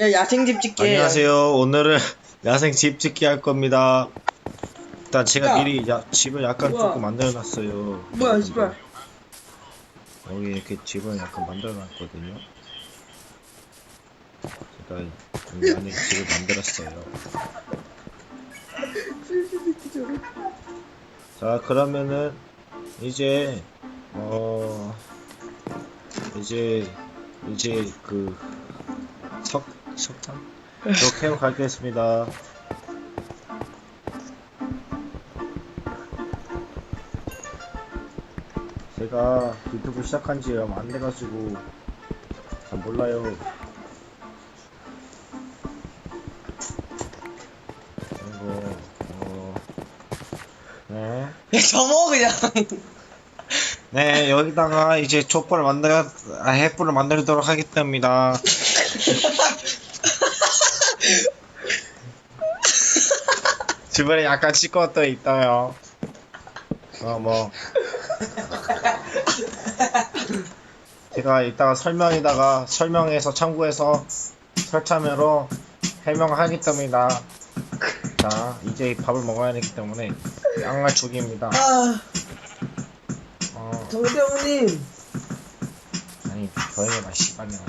야 야생집 찍기. 안녕하세요. 오늘은 야생 집 짓기 할 겁니다. 일단 제가 야. 미리 야- 집을 약간 뭐야? 조금 만들어놨어요. 뭐야 씨발. 여기 이렇게 집을 약간 만들어놨거든요. 제가 여기 안에 집을 만들었어요. 자 그러면은 이제 어 이제 이제 그 석 석탄 저 캐러 가겠습니다. 제가 유튜브 시작한 지 얼마 안 돼가지고 잘 몰라요. 그리고 어 네. 야 저모 그냥. 네, 여기다가 이제 촛불을 만들어, 아, 횃불을 만들도록 하겠답니다. 주변에 약간 시끄러워 있어요. 어, 뭐. 제가 이따가 설명에다가 설명해서 참고해서 설참으로 해명하겠답니다. 자, 이제 밥을 먹어야 되기 때문에 양말 죽입니다. 아 어. 정대원님. 아니 조용히 해봐 씨발년